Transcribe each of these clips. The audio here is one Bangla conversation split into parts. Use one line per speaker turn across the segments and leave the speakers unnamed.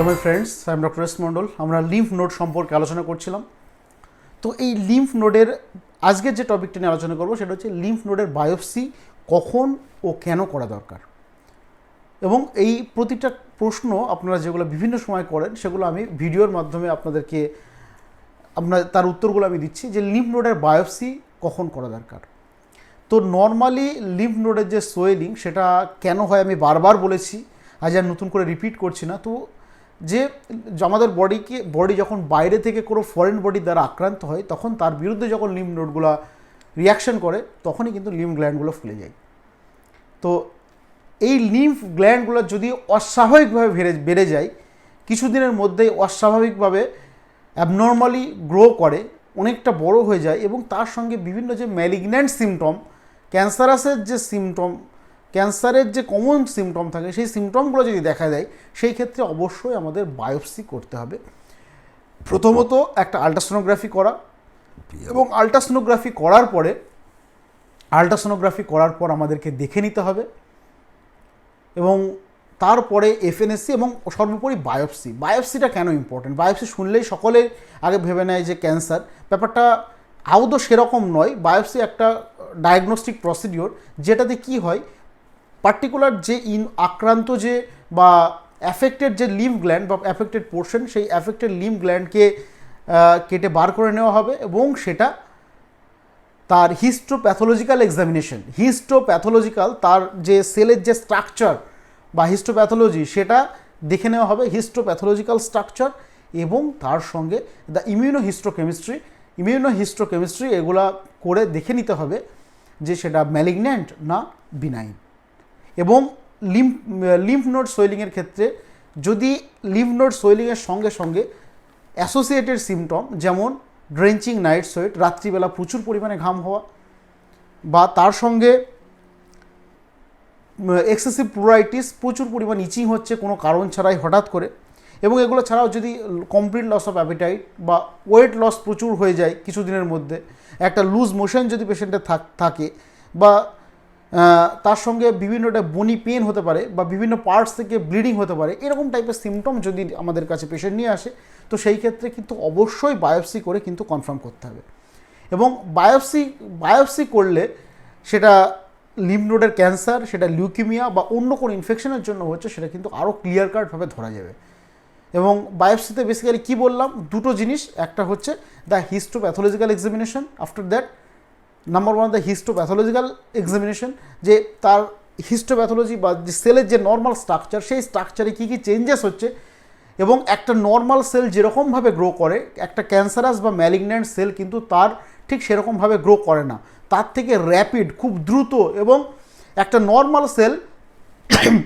Hello my friends I am doctor S Mondal আমরা লিম্ফ নোড সম্পর্কে আলোচনা করছিলাম। তো এই লিম্ফ নোডের আজকের যে টপিকটা নিয়ে আলোচনা করব, সেটা হচ্ছে লিম্ফ নোডের বায়োপসি কখন ও কেন করা দরকার? এবং এই প্রতিটা প্রশ্ন আপনারা যেগুলো বিভিন্ন সময় করেন, সেগুলো আমি ভিডিওর মাধ্যমে আপনাদেরকে, আপনার, তার উত্তরগুলো আমি দিচ্ছি যে লিম্ফ নোডের বায়োপসি কখন করা দরকার। তো নর্মালি লিম্ফ নোডের যে সোয়েলিং সেটা কেন হয় আমি বারবার বলেছি, আজ আর নতুন করে রিপিট করছি না। তো যে আমাদের বডিকে, বডি যখন বাইরে থেকে কোনো ফরেন বডি দ্বারা আক্রান্ত হয়, তখন তার বিরুদ্ধে যখন লিম নোডগুলো রিয়াকশন করে, তখনই কিন্তু লিম্ফ গ্ল্যান্ডগুলো ফুলে যায়। তো এই লিম্ফ গ্ল্যান্ডগুলো যদি অস্বাভাবিকভাবে বেড়ে বেড়ে যায়, কিছুদিনের মধ্যেই অস্বাভাবিকভাবে অ্যাবনর্মালি গ্রো করে, অনেকটা বড় হয়ে যায় এবং তার সঙ্গে বিভিন্ন যে ম্যালিগন্যান্ট সিমটম ক্যান্সারাসের যে সিমটম ক্যান্সারের যে কমন সিমটম থাকে, সেই সিমটমগুলো যদি দেখা দেয়, সেই ক্ষেত্রে অবশ্যই আমাদের বায়োপসি করতে হবে। প্রথমত একটা আলট্রাসোনোগ্রাফি করা এবং আলট্রাসোনোগ্রাফি করার পরে আলট্রাসোনোগ্রাফি করার পর আমাদেরকে দেখে নিতে হবে এবং তারপরে এফএনএসসি এবং সর্বোপরি বায়োপসি বায়োপসিটা কেন ইম্পর্টেন্ট বায়োপসি শুনলেই সকলে আগে ভেবে নেয় যে ক্যান্সার ব্যাপারটা আদৌ সেরকম নয়। বায়োপসি একটা ডায়াগনস্টিক প্রসিডিওর যেটাতে কি হয়? পার্টিকুলার যে ইন আক্রান্ত যে বা অ্যাফেক্টেড যে লিম্ফ গ্ল্যান্ড বা অ্যাফেক্টেড পোর্শন সেই অ্যাফেক্টেড লিম্ফ গ্ল্যান্ডকে কেটে বার করে নেওয়া হবে এবং সেটা তার হিস্টোপ্যাথোলজিক্যাল এক্সামিনেশন হিস্টোপ্যাথোলজিক্যাল তার যে সেলের যে স্ট্রাকচার বা হিস্টোপ্যাথোলজি সেটা দেখে নেওয়া হবে হিস্টোপ্যাথোলজিক্যাল স্ট্রাকচার এবং তার সঙ্গে the immunohistochemistry immunohistochemistry এগুলা করে দেখে নিতে হবে যে সেটা ম্যালিগন্যান্ট না বিনাইন এবং লিম্ফ লিম্ফ নোড সোয়েলিংয়ের ক্ষেত্রে যদি লিম্ফ নোড সোয়েলিংয়ের সঙ্গে সঙ্গে অ্যাসোসিয়েটেড সিমটম যেমন ড্রেঞ্চিং নাইট সোয়েট রাত্রিবেলা প্রচুর পরিমাণে ঘাম হওয়া বা তার সঙ্গে এক্সেসিভ প্লুরাইটিস প্রচুর পরিমাণ ইচিং হচ্ছে কোনো কারণ ছাড়াই হঠাৎ করে এবং এগুলো ছাড়াও যদি কমপ্লিট লস অফ অ্যাপিটাইট বা ওয়েট লস প্রচুর হয়ে যায় কিছুদিনের মধ্যে, একটা লুজ মোশন যদি পেশেন্টের থাকে বা তার সঙ্গে বিভিন্ন একটা বনি পেন হতে পারে বা বিভিন্ন পার্টস থেকে ব্লিডিং হতে পারে, এরকম টাইপের সিমটম যদি আমাদের কাছে পেশেন্ট নিয়ে আসে, তো সেই ক্ষেত্রে কিন্তু অবশ্যই বায়োপসি করে কিন্তু কনফার্ম করতে হবে। এবং বায়োপসি বায়োপসি করলে সেটা লিম্ফ নোডের ক্যান্সার সেটা লিউকিমিয়া বা অন্য কোনো ইনফেকশনের জন্য হচ্ছে, সেটা কিন্তু আরও ক্লিয়ার কাটভাবে ধরা যাবে। এবং বায়োপসিতে বেসিক্যালি কী বললাম? দুটো জিনিস, একটা হচ্ছে the histopathological examination after that number one the histopathological examination যে তার হিস্টোপ্যাথোলজি বা যে সেলের যে নর্মাল স্ট্রাকচার সেই স্ট্রাকচারে কী কী চেঞ্জেস হচ্ছে এবং একটা নর্মাল সেল যেরকমভাবে গ্রো করে, একটা ক্যান্সারাস বা ম্যালিগন্যান্ট সেল কিন্তু তার ঠিক সেরকমভাবে গ্রো করে না। তার থেকে র্যাপিড খুব দ্রুত এবং একটা নর্মাল সেল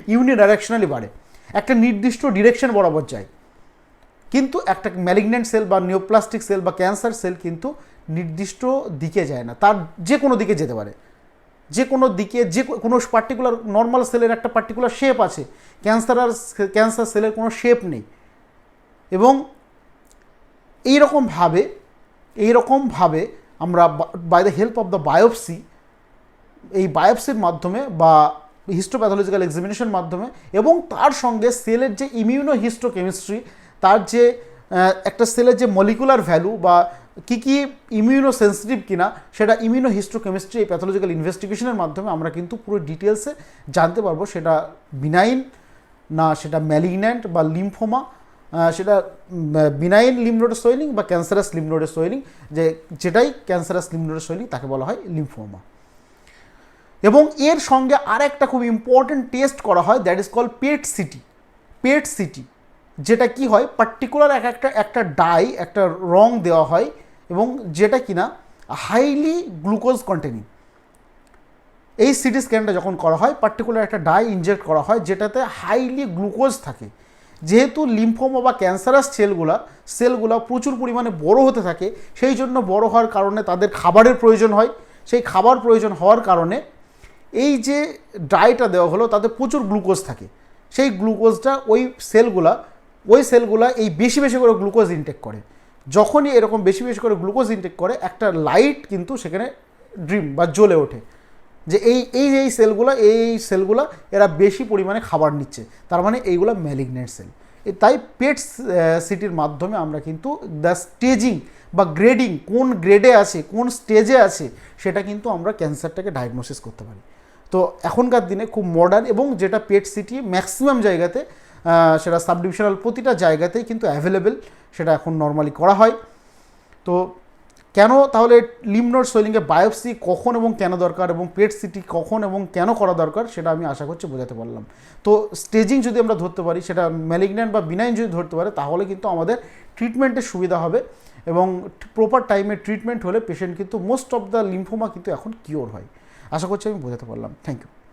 ইউনি ডাইরেকশনালি বাড়ে। একটা নির্দিষ্ট ডিরেকশন বরাবর যায়। কিন্তু একটা ম্যালিগন্যান্ট সেল বা নিওপ্লাস্টিক সেল বা ক্যান্সার সেল কিন্তু নির্দিষ্ট দিকে যায় না। তার যে কোনো দিকে যেতে পারে। যে কোনো দিকে যে কোনো পার্টিকুলার নর্মাল সেলের একটা পার্টিকুলার শেপ আছে। ক্যান্সার আর ক্যান্সার সেলের কোনো শেপ নেই। এবং এইরকমভাবে এইরকমভাবে আমরা by the help of the biopsy এই বায়োপসির মাধ্যমে বা হিস্টোপ্যাথোলজিক্যাল এক্সামিনেশন মাধ্যমে এবং তার সঙ্গে সেলের যে ইমিউনো হিস্টোকেমিস্ট্রি তার যে একটা সেলের যে মলিকুলার ভ্যালু বা কী কী ইমিউনো সেন্সিটিভ কিনা, সেটা ইমিউনো হিস্টোকেমিস্ট্রি এই প্যাথোলজিক্যাল ইনভেস্টিগেশনের মাধ্যমে আমরা কিন্তু পুরো ডিটেলসে জানতে পারব। সেটা বিনাইন না সেটা ম্যালিগন্যান্ট বা লিম্ফোমা সেটা বিনাইন লিমনোডের সোয়েলিং বা ক্যান্সারাস লিমনোডের সোয়েলিং যে যেটাই ক্যান্সারাস লিমনোডের সোয়েলিং তাকে বলা হয় লিম্ফোমা এবং এর সঙ্গে আর একটা খুব ইম্পর্টেন্ট টেস্ট করা হয় that is call PET CT PET CT যেটা কি হয় পার্টিকুলার এক একটা একটা ডাই একটা রং দেওয়া হয় এবং যেটা কিনা হাইলি গ্লুকোজ কন্টেনিং এই সিটি স্ক্যানটা যখন করা হয় পার্টিকুলার একটা ডাই ইনজেক্ট করা হয়, যেটাতে হাইলি গ্লুকোজ থাকে। যেহেতু লিম্ফোমা বা ক্যান্সারাস সেলগুলা সেলগুলো প্রচুর পরিমাণে বড় হতে থাকে, সেই জন্য বড় হওয়ার কারণে তাদের খাবারের প্রয়োজন হয়। সেই খাবার প্রয়োজন হওয়ার কারণে এই যে ডাইটা দেওয়া হলো, তাতে প্রচুর গ্লুকোজ থাকে। সেই গ্লুকোজটা ওই সেলগুলা ওই সেলগুলা এই বেশি বেশি করে গ্লুকোজ ইনটেক করে। যখনই এরকম বেশি বেশি করে গ্লুকোজ ইনটেক করে, একটা লাইট কিন্তু সেখানে ড্রিম বা জ্বলে ওঠে। যে এই এই এই সেলগুলো এই সেলগুলো এরা বেশি পরিমাণে খাবার নিচ্ছে। তার মানে এইগুলো ম্যালিগনেন্ট সেল তাই পেট সিটির মাধ্যমে আমরা কিন্তু দ্য স্টেজিং বা গ্রেডিং কোন গ্রেডে আছে, কোন স্টেজে আছে, সেটা কিন্তু আমরা ক্যান্সারটাকে ডায়াগনোসিস করতে পারি। তো এখনকার দিনে খুব মডার্ন এবং যেটা পেট সিটি ম্যাক্সিমাম জায়গাতে সেটা সাব ডিভিশনাল প্রতিটা জায়গাতেই কিন্তু অ্যাভেলেবেল সেটা এখন নর্মালি করা হয়। তো কেন তাহলে লিমনোড সোয়েলিংয়ে বায়োপসি কখন এবং কেন দরকার এবং পেট সিটি কখন এবং কেন করা দরকার, সেটা আমি আশা করছি বোঝাতে পারলাম। তো স্টেজিং যদি আমরা ধরতে পারি, সেটা ম্যালিগন্যান্ট বা বিনাইন যদি ধরতে পারে, তাহলে কিন্তু আমাদের ট্রিটমেন্টের সুবিধা হবে এবং প্রপার টাইমে ট্রিটমেন্ট হলে পেশেন্ট কিন্তু মোস্ট অফ দ্য লিম্ফোমা কিন্তু এখন কিওর হয়। আশা করছি আমি বোঝাতে পারলাম। Thank you